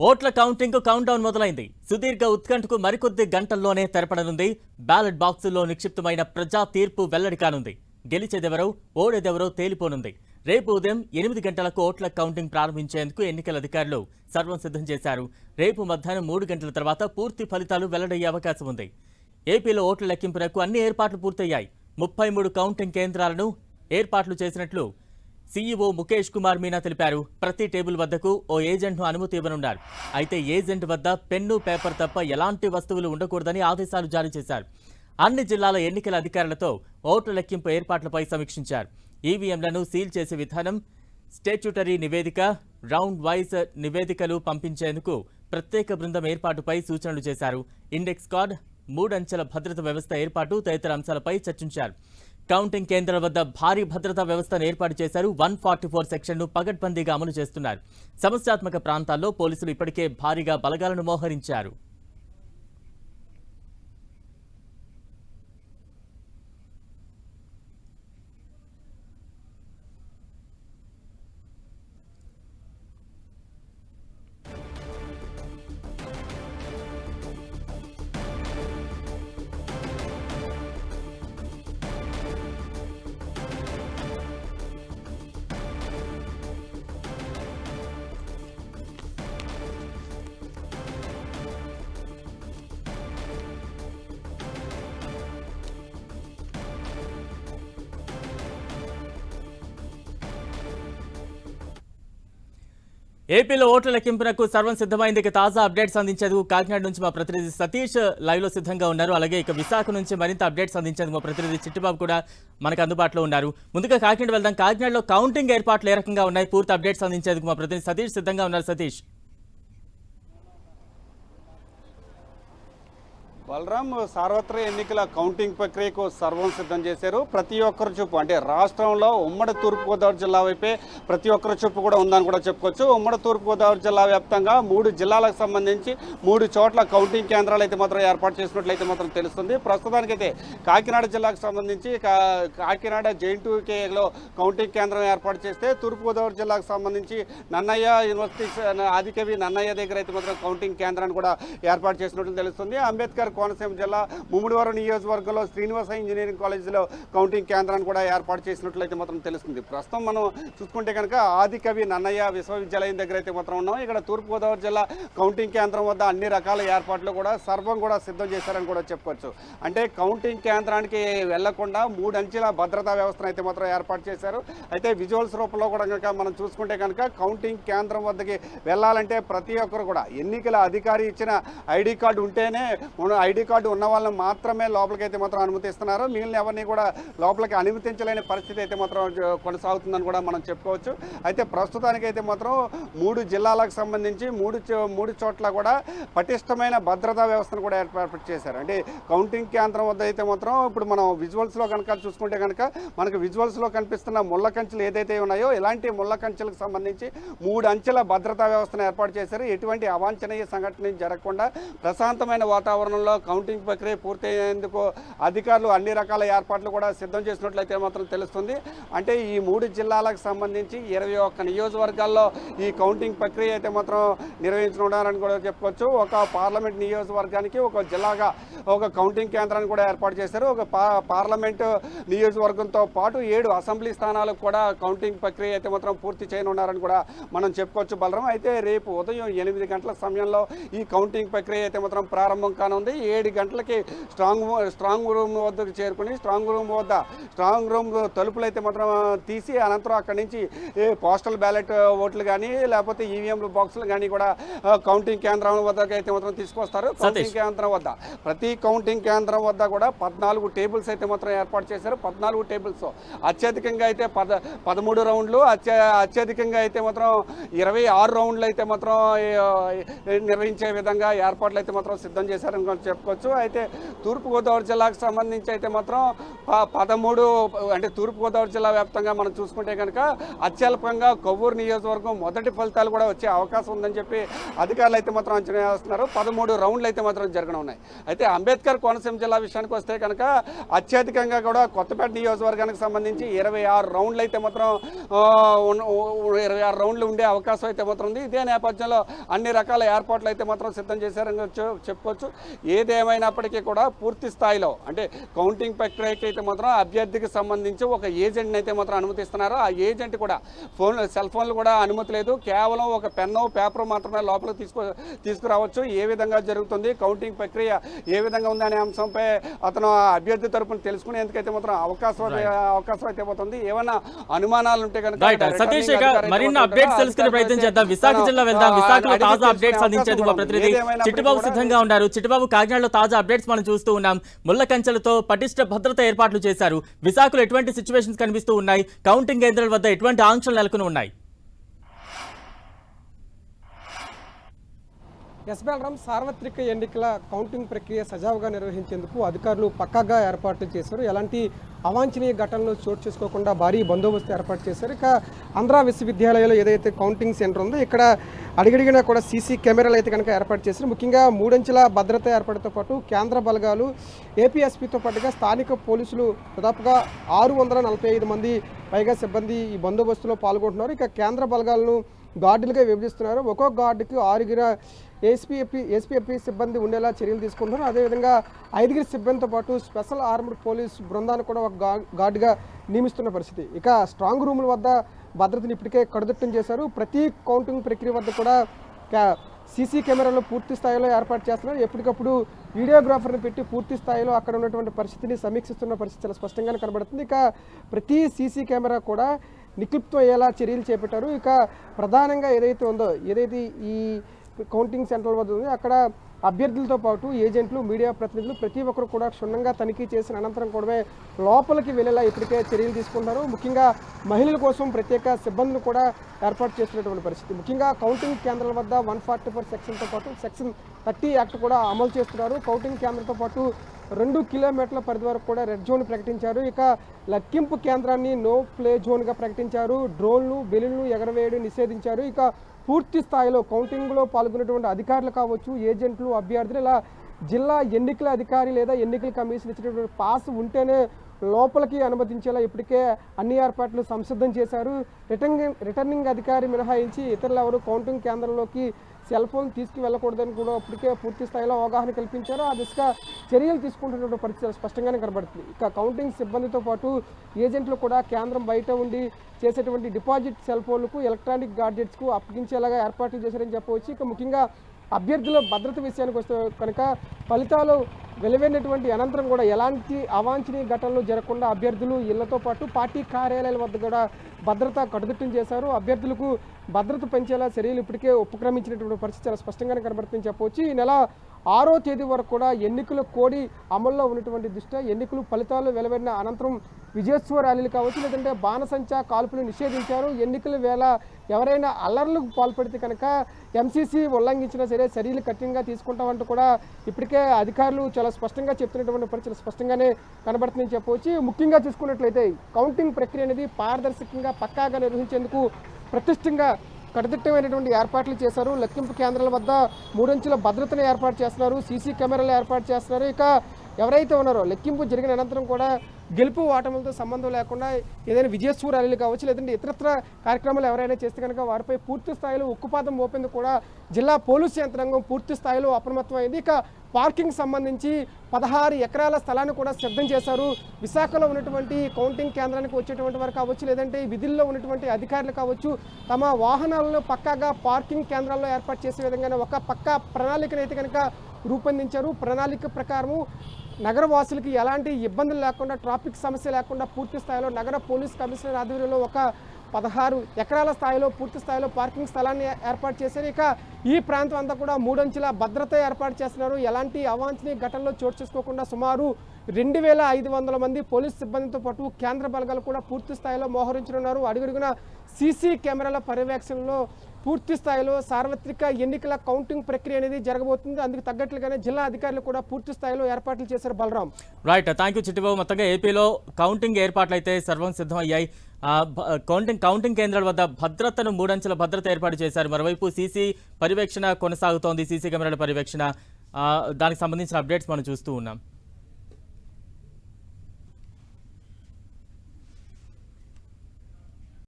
ఓట్ల counting count down మొదలైంది. సుదీర్ఘ ఉత్కంఠకు మరికొద్ది గంటల్లోనే తెరపడనుంది. బ్యాలెట్ బాక్సుల్లో నిక్షిప్తమైన ప్రజా తీర్పు వెల్లడి కానుంది. గెలిచేదెవరో ఓడేదెవరో తేలిపోనుంది. రేపు ఉదయం ఎనిమిది గంటలకు ఓట్ల కౌంటింగ్ ప్రారంభించేందుకు ఎన్నికల అధికారులు సర్వం సిద్ధం చేశారు. రేపు మధ్యాహ్నం మూడు గంటల తర్వాత పూర్తి ఫలితాలు వెల్లడయ్యే అవకాశం ఉంది. ఏపీలో ఓట్ల లెక్కింపునకు అన్ని ఏర్పాట్లు పూర్తయ్యాయి. ముప్పై మూడు కౌంటింగ్ కేంద్రాలను ఏర్పాట్లు చేసినట్లు సీఈఓ ముఖేష్ కుమార్ మీనా తెలిపారు ప్రతి టేబుల్ వద్దకు ఓ ఏజెంట్ను అనుమతి ఇవ్వనున్నారు. అయితే ఏజెంట్ వద్ద పెన్ను పేపర్ తప్ప ఎలాంటి వస్తువులు ఉండకూడదని ఆదేశాలు జారీ చేశారు. అన్ని జిల్లాల ఎన్నికల అధికారులతో ఓట్ల లెక్కింపు ఏర్పాట్లపై సమీక్షించారు. ఈవీఎంలను సీల్ చేసే విధానం స్టేట్యూటరీ నివేదిక రౌండ్ వైజ్ నివేదికలు పంపించేందుకు ప్రత్యేక బృందం ఏర్పాటుపై సూచనలు చేశారు. ఇండెక్స్ కార్డ్ మూడంచెల భద్రత వ్యవస్థ ఏర్పాటు తదితర అంశాలపై చర్చించారు. కౌంటింగ్ కేంద్రాల వద్ద భారీ భద్రతా వ్యవస్థను ఏర్పాటు చేశారు. వన్ ఫార్టీ ఫోర్ సెక్షన్ను పగడ్బందీగా అమలు చేస్తున్నారు. సమస్యాత్మక ప్రాంతాల్లో పోలీసులు ఇప్పటికే భారీగా బలగాలను మోహరించారు. ఏపీలో ఓట్ల లెక్కింపునకు సర్వం సిద్ధమైంది. ఇక తాజా అప్డేట్స్ అందించేందుకు కాకినాడ నుంచి మా ప్రతినిధి సతీష్ లైవ్లో సిద్ధంగా ఉన్నారు. అలాగే ఇక విశాఖ నుంచి మరింత అప్డేట్స్ అందించేందుకు మా ప్రతినిధి చిట్టిబాబు కూడా మనకు అందుబాటులో ఉన్నారు. ముందుగా కాకినాడ వెళ్దాం. కాకినాడలో కౌంటింగ్ ఏర్పాట్లు ఏ రకంగా ఉన్నాయి? పూర్తి అప్డేట్స్ అందించేందుకు మా ప్రతినిధి సతీష్ సిద్ధంగా ఉన్నారు. సతీష్. బలరాం సార్వత్రిక ఎన్నికల కౌంటింగ్ ప్రక్రియకు సర్వం సిద్ధం చేశారు. ప్రతి ఒక్కరు చూపు అంటే రాష్ట్రంలో ఉమ్మడి తూర్పుగోదావరి జిల్లా వైపే ప్రతి ఒక్కరు చూపు కూడా ఉందని కూడా చెప్పుకోవచ్చు. ఉమ్మడి తూర్పుగోదావరి జిల్లా వ్యాప్తంగా మూడు జిల్లాలకు సంబంధించి మూడు చోట్ల కౌంటింగ్ కేంద్రాలు అయితే మాత్రం ఏర్పాటు చేసినట్లయితే మాత్రం తెలుస్తుంది. ప్రస్తుతానికైతే కాకినాడ జిల్లాకు సంబంధించి కా- కాకినాడ జైన్ కౌంటింగ్ కేంద్రం ఏర్పాటు చేస్తే తూర్పుగోదావరి జిల్లాకు సంబంధించి నన్నయ్య యూనివర్సిటీ ఆదికవి నన్నయ్య దగ్గర అయితే మాత్రం కౌంటింగ్ కేంద్రాన్ని కూడా ఏర్పాటు చేసినట్లు తెలుస్తుంది. అంబేద్కర్ కోనసీమ జిల్లా ముమ్మిడివరం నియోజకవర్గంలో శ్రీనివాస ఇంజనీరింగ్ కాలేజీలో కౌంటింగ్ కేంద్రాన్ని కూడా ఏర్పాటు చేసినట్లయితే మాత్రం తెలుస్తుంది. ప్రస్తుతం మనం చూసుకుంటే కనుక ఆదికవి నన్నయ్య విశ్వవిద్యాలయం దగ్గర అయితే మాత్రం ఉన్నాం. ఇక్కడ తూర్పుగోదావరి జిల్లా కౌంటింగ్ కేంద్రం వద్ద అన్ని రకాల ఏర్పాట్లు కూడా సర్వం కూడా సిద్ధం చేశారని కూడా చెప్పుకోవచ్చు. అంటే కౌంటింగ్ కేంద్రానికి వెళ్ళకుండా మూడు అంచెల భద్రతా వ్యవస్థను అయితే మాత్రం ఏర్పాటు చేశారు. అయితే విజువల్స్ రూపంలో కూడా కనుక మనం చూసుకుంటే కనుక కౌంటింగ్ కేంద్రం వద్దకి వెళ్ళాలంటే ప్రతి ఒక్కరు కూడా ఎన్నికల అధికారి ఇచ్చిన ఐడి కార్డు ఉంటేనే ఐడి కార్డు ఉన్న వాళ్ళని మాత్రమే లోపలికి అయితే మాత్రం అనుమతిస్తున్నారు మిగిలిన ఎవరిని కూడా లోపలికి అనుమతించలేని పరిస్థితి అయితే మాత్రం కొనసాగుతుందని కూడా మనం చెప్పుకోవచ్చు. అయితే ప్రస్తుతానికైతే మాత్రం మూడు జిల్లాలకు సంబంధించి మూడు చో- మూడు చోట్ల కూడా పటిష్టమైన భద్రతా వ్యవస్థను కూడా ఏర్పాటు చేశారు. అంటే కౌంటింగ్ కేంద్రం వద్ద అయితే మాత్రం ఇప్పుడు మనం విజువల్స్లో కనుక చూసుకుంటే కనుక మనకు విజువల్స్లో కనిపిస్తున్న ముళ్ళ కంచెలు ఏదైతే ఉన్నాయో ఇలాంటి ముళ్ళ కంచెలకు సంబంధించి మూడు అంచెల భద్రతా వ్యవస్థను ఏర్పాటు చేశారు. ఎటువంటి అవాంఛనీయ సంఘటన జరగకుండా ప్రశాంతమైన వాతావరణంలో కౌంటింగ్ ప్రక్రియ పూర్తయ్యేందుకు అధికారులు అన్ని రకాల ఏర్పాట్లు కూడా సిద్ధం చేసినట్లయితే మాత్రం తెలుస్తుంది. అంటే ఈ మూడు జిల్లాలకు సంబంధించి ఇరవై ఒక్క నియోజకవర్గాల్లో ఈ కౌంటింగ్ ప్రక్రియ అయితే మాత్రం నిర్వహించనున్నారని కూడా చెప్పుకోవచ్చు. ఒక పార్లమెంట్ నియోజకవర్గానికి ఒక జిల్లాగా ఒక కౌంటింగ్ కేంద్రాన్ని కూడా ఏర్పాటు చేశారు. ఒక పా పార్లమెంట్ నియోజకవర్గంతో పాటు ఏడు అసెంబ్లీ స్థానాలకు కూడా కౌంటింగ్ ప్రక్రియ అయితే మాత్రం పూర్తి చేయనున్నారని కూడా మనం చెప్పుకోవచ్చు బలరం. అయితే రేపు ఉదయం ఎనిమిది గంటల సమయంలో ఈ కౌంటింగ్ ప్రక్రియ అయితే మాత్రం ప్రారంభం కానుంది. ఏడు గంటలకి స్ట్రాంగ్ స్ట్రాంగ్ రూమ్ వద్దకు చేరుకుని స్ట్రాంగ్ రూమ్ వద్ద స్ట్రాంగ్ రూమ్ తలుపులు అయితే మాత్రం తీసి అనంతరం అక్కడి నుంచి పోస్టల్ బ్యాలెట్ ఓట్లు కానీ లేకపోతే ఈవీఎం బాక్సులు కానీ కూడా కౌంటింగ్ కేంద్రం వద్దకు అయితే మాత్రం తీసుకొస్తారు. కౌంటింగ్ కేంద్రం వద్ద ప్రతి కౌంటింగ్ కేంద్రం వద్ద కూడా పద్నాలుగు టేబుల్స్ అయితే మాత్రం ఏర్పాటు చేశారు. పద్నాలుగు టేబుల్స్. అత్యధికంగా అయితే పద పదమూడు రౌండ్లు అత్య అత్యధికంగా అయితే మాత్రం ఇరవై ఆరు రౌండ్లు అయితే మాత్రం నిర్వహించే విధంగా ఏర్పాట్లు అయితే మాత్రం సిద్ధం చేశారని చెప్పుకోవచ్చు. అయితే తూర్పుగోదావరి జిల్లాకు సంబంధించి అయితే మాత్రం ప- పదమూడు అంటే తూర్పుగోదావరి జిల్లా వ్యాప్తంగా మనం చూసుకుంటే కనుక అత్యల్పంగా కొవ్వూరు నియోజకవర్గం మొదటి ఫలితాలు కూడా వచ్చే అవకాశం ఉందని చెప్పి అధికారులు అయితే మాత్రం అంచనా వేస్తున్నారు. పదమూడు రౌండ్లు అయితే మాత్రం జరగనున్నాయి అయితే అంబేద్కర్ కోనసీమ జిల్లా విషయానికి వస్తే కనుక అత్యధికంగా కూడా కొత్తపేట నియోజకవర్గానికి సంబంధించి ఇరవై ఆరు రౌండ్లు అయితే మాత్రం ఇరవై ఆరు రౌండ్లు ఉండే అవకాశం అయితే మాత్రం ఉంది. ఇదే నేపథ్యంలో అన్ని రకాల ఏర్పాట్లు అయితే మాత్రం సిద్ధం చేశారని చెప్పుకోవచ్చు. ఏది ఏదేమైనప్పటికీ కూడా పూర్తి స్థాయిలో అంటే కౌంటింగ్ ప్రక్రియకి అయితే మాత్రం అభ్యర్థికి సంబంధించి ఒక ఏజెంట్ని అయితే మాత్రం అనుమతిస్తున్నారు? ఆ ఏజెంట్ కూడా ఫోన్ సెల్ ఫోన్లు కూడా అనుమతి లేదు కేవలం ఒక పెన్ను పేపర్ మాత్రమే లోపలికి తీసుకు తీసుకురావచ్చు. ఏ విధంగా జరుగుతుంది? కౌంటింగ్ ప్రక్రియ ఏ విధంగా ఉంది అనే అంశంపై అతను అభ్యర్థి తరపున తెలుసుకునేందుకైతే మాత్రం అవకాశం అవకాశం అయితే పోతుంది. ఏమైనా అనుమానాలు ఉంటే కనుక సతీష్ మరిన్ని అప్డేట్స్ తెలుసుకునే ప్రయత్నం చేద్దాం. విశాఖ జిల్లా వెళ్దాం. విశాఖలో తాజా అప్డేట్స్ అందించేందుకు. ప్రతినిధి చిట్టుబాబు సిద్ధంగా ఉన్నారు. చిట్టుబాబు కాకినాడలో తాజా అప్డేట్స్ మనం చూస్తూ ఉన్నాం. ముళ్ళ కంచెలతో పటిష్ట భద్రత ఏర్పాట్లు చేశారు. విశాఖలో ఎటువంటి సిచ్యువేషన్స్ కనిపిస్తూ ఉన్నాయి? కౌంటింగ్ కేంద్రాల వద్ద ఎటువంటి ఆంక్షలు నెలకొని ఉన్నాయి? ఎస్ బలరాం సార్వత్రిక ఎన్నికల కౌంటింగ్ ప్రక్రియ సజావుగా నిర్వహించేందుకు అధికారులు పక్కాగా ఏర్పాట్లు చేశారు. ఎలాంటి అవాంఛనీయ ఘటనలు చోటు చేసుకోకుండా భారీ బందోబస్తు ఏర్పాటు చేశారు. ఇక ఆంధ్ర విశ్వవిద్యాలయంలో ఏదైతే కౌంటింగ్ సెంటర్ ఉందో ఇక్కడ అడిగడిగినా కూడా సీసీ కెమెరాలు అయితే కనుక ఏర్పాటు చేశారు. ముఖ్యంగా మూడంచెల భద్రత ఏర్పాటుతో పాటు కేంద్ర బలగాలు ఏపీఎస్పీతో పాటుగా స్థానిక పోలీసులు దాదాపుగా ఆరు వందల నలభై ఐదు మంది పైగా సిబ్బంది ఈ బందోబస్తులో పాల్గొంటున్నారు. ఇక కేంద్ర బలగాలను గార్డులుగా విభజిస్తున్నారు. ఒక్కో గార్డుకి ఆరుగుర ఏసీపీ ఏసీపీ సిబ్బంది ఉండేలా చర్యలు తీసుకుంటున్నారు. అదేవిధంగా ఐదుగురి సిబ్బందితో పాటు స్పెషల్ ఆర్మ్డ్ పోలీస్ బృందాన్ని కూడా ఒక గా గార్డుగా నియమిస్తున్న పరిస్థితి. ఇక స్ట్రాంగ్ రూముల వద్ద భద్రతను ఇప్పటికే కడుదిట్టం చేశారు. ప్రతి కౌంటింగ్ ప్రక్రియ వద్ద కూడా సీసీ కెమెరాలు పూర్తి స్థాయిలో ఏర్పాటు చేస్తున్నారు. ఎప్పటికప్పుడు వీడియోగ్రాఫర్ని పెట్టి పూర్తి స్థాయిలో అక్కడ ఉన్నటువంటి పరిస్థితిని సమీక్షిస్తున్న పరిస్థితి చాలా స్పష్టంగానే కనబడుతుంది. ఇక ప్రతి సీసీ కెమెరా కూడా నిక్షిప్తం అయ్యేలా చర్యలు చేపట్టారు. ఇక ప్రధానంగా ఏదైతే ఉందో ఏదైతే ఈ కౌంటింగ్ సెంటర్ వద్ద ఉందో అక్కడ అభ్యర్థులతో పాటు ఏజెంట్లు మీడియా ప్రతినిధులు ప్రతి ఒక్కరు కూడా క్షుణ్ణంగా తనిఖీ చేసిన అనంతరం కూడా లోపలికి వెళ్ళేలా ఇప్పటికే చర్యలు తీసుకుంటారు ముఖ్యంగా మహిళల కోసం ప్రత్యేక సిబ్బందిని కూడా ఏర్పాటు చేస్తున్నటువంటి పరిస్థితి. ముఖ్యంగా కౌంటింగ్ కేంద్రాల వద్ద వన్ ఫార్టీ ఫోర్ సెక్షన్తో పాటు సెక్షన్ థర్టీ యాక్ట్ కూడా అమలు చేస్తున్నారు. కౌంటింగ్ కేంద్రంతో పాటు రెండు కిలోమీటర్ల పరిధి వరకు కూడా రెడ్ జోన్ ప్రకటించారు. ఇక లెక్కింపు కేంద్రాన్ని నో ప్లే జోన్గా ప్రకటించారు. డ్రోన్లు బెలూన్లు ఎగరవేయడం నిషేధించారు. ఇక పూర్తి స్థాయిలో కౌంటింగ్లో పాల్గొనేటువంటి అధికారులు కావచ్చు ఏజెంట్లు అభ్యర్థులు ఇలా జిల్లా ఎన్నికల అధికారి లేదా ఎన్నికల కమిషన్ ఇచ్చినటువంటి పాస్ ఉంటేనే లోపలికి అనుమతించేలా ఇప్పటికే అన్ని ఏర్పాట్లు సంసిద్ధం చేశారు. రిటర్నింగ్ రిటర్నింగ్ అధికారి మినహాయించి ఇతరులు ఎవరు కౌంటింగ్ కేంద్రంలోకి సెల్ ఫోన్ తీసుకువెళ్ళకూడదని కూడా ఇప్పటికే పూర్తి స్థాయిలో అవగాహన కల్పించారు. ఆ దిశగా చర్యలు తీసుకుంటున్న పరిస్థితి స్పష్టంగానే కనబడుతుంది. ఇక కౌంటింగ్ సిబ్బందితో పాటు ఏజెంట్లు కూడా కేంద్రం బయట ఉండి చేసేటువంటి డిపాజిట్ సెల్ ఫోన్లకు ఎలక్ట్రానిక్ గాడ్జెట్స్కు అప్పగించేలాగా ఏర్పాట్లు చేశారని చెప్పవచ్చు. ఇక ముఖ్యంగా అభ్యర్థుల భద్రత విషయానికి వస్తే కనుక ఫలితాలు వెలువైనటువంటి అనంతరం కూడా ఎలాంటి అవాంఛనీయ ఘటనలు జరగకుండా అభ్యర్థులు ఇళ్ళతో పాటు పార్టీ కార్యాలయాల వద్ద కూడా భద్రత కట్టుదిట్టం చేశారు. అభ్యర్థులకు భద్రత పెంచేలా చర్యలు ఇప్పటికే ఉపక్రమించినటువంటి పరిస్థితి చాలా స్పష్టంగానే కనబడుతుందని చెప్పవచ్చు. ఈ నెల ఆరో తేదీ వరకు కూడా ఎన్నికల కోడి అమల్లో ఉన్నటువంటి దృష్ట్యా ఎన్నికలు ఫలితాలు వెలువడిన అనంతరం విజయోత్సవ ర్యాలీలు కావచ్చు లేదంటే బాణసంచా కాల్పులు నిషేధించారు. ఎన్నికల వేళ ఎవరైనా అల్లర్లకు పాల్పడితే కనుక ఎంసీసీ ఉల్లంఘించినా సరే చర్యలు కఠినంగా తీసుకుంటామంటూ కూడా ఇప్పటికే అధికారులు చాలా స్పష్టంగా చెప్తున్నటువంటి పరిస్థితులు స్పష్టంగానే కనబడుతుందని చెప్పవచ్చు. ముఖ్యంగా చూసుకున్నట్లయితే కౌంటింగ్ ప్రక్రియ అనేది పారదర్శకంగా పక్కాగా నిర్వహించేందుకు ప్రతిష్టంగా కట్టుదిట్టమైనటువంటి ఏర్పాట్లు చేశారు. లెక్కింపు కేంద్రాల వద్ద మూడంచుల భద్రతను ఏర్పాటు చేస్తున్నారు. సీసీ కెమెరాలు ఏర్పాటు చేస్తున్నారు. ఇక ఎవరైతే ఉన్నారో లెక్కింపు జరిగిన అనంతరం కూడా గెలుపు ఓటములతో సంబంధం లేకుండా ఏదైనా విజయస్వ ర్యాలీలు కావచ్చు లేదంటే ఇతరత్ర కార్యక్రమాలు ఎవరైనా చేస్తే కనుక వారిపై పూర్తి స్థాయిలో ఉక్కుపాతం మోపేందుకు కూడా జిల్లా పోలీసు యంత్రాంగం పూర్తి స్థాయిలో అప్రమత్తమైంది. ఇక పార్కింగ్ సంబంధించి పదహారు ఎకరాల స్థలాన్ని కూడా సిద్ధం చేశారు. విశాఖలో ఉన్నటువంటి కౌంటింగ్ కేంద్రానికి వచ్చేటువంటి వారు కావచ్చు లేదంటే విధుల్లో ఉన్నటువంటి అధికారులు కావచ్చు తమ వాహనాలను పక్కాగా పార్కింగ్ కేంద్రాల్లో ఏర్పాటు చేసే విధంగానే ఒక పక్కా ప్రణాళికను అయితే కనుక రూపొందించారు. ప్రణాళిక ప్రకారము నగరవాసులకి ఎలాంటి ఇబ్బందులు లేకుండా ట్రాఫిక్ సమస్య లేకుండా పూర్తి స్థాయిలో నగర పోలీస్ కమిషనర్ ఆధ్వర్యంలో ఒక పదహారు ఎకరాల స్థాయిలో పూర్తి స్థాయిలో పార్కింగ్ స్థలాన్ని ఏర్పాటు చేశారు. ఇక ఈ ప్రాంతం అంతా కూడా మూడంచెల భద్రత ఏర్పాటు చేస్తున్నారు. ఎలాంటి అవాంఛనీయ ఘటనలో చోటు చేసుకోకుండా సుమారు రెండు వేల ఐదు వందల మంది పోలీస్ సిబ్బందితో పాటు కేంద్ర బలగాలు కూడా పూర్తి స్థాయిలో మోహరించనున్నారు. అడుగడుగున సీసీ కెమెరాల పర్యవేక్షణలో పూర్తి స్థాయిలో సార్వత్రిక ఎన్నికల కౌంటింగ్ ప్రక్రియ అనేది జరగబోతుంది. అందుకు తగ్గట్లుగానే జిల్లా అధికారులు కూడా పూర్తి స్థాయిలో ఏర్పాట్లు చేశారు Balaram. Right thank you Chittibabu మొత్తంగా ఏపీలో కౌంటింగ్ ఏర్పాట్లు అయితే సర్వం సిద్ధం అయ్యాయి కౌంటింగ్ కౌంటింగ్ కేంద్రాల వద్ద భద్రతను మూడంచెల భద్రత ఏర్పాటు చేశారు. మరోవైపు సీసీ పర్యవేక్షణ కొనసాగుతోంది. సీసీ కెమెరాల పర్యవేక్షణ. దానికి సంబంధించిన అప్డేట్స్ మనం చూస్తూ ఉన్నాం.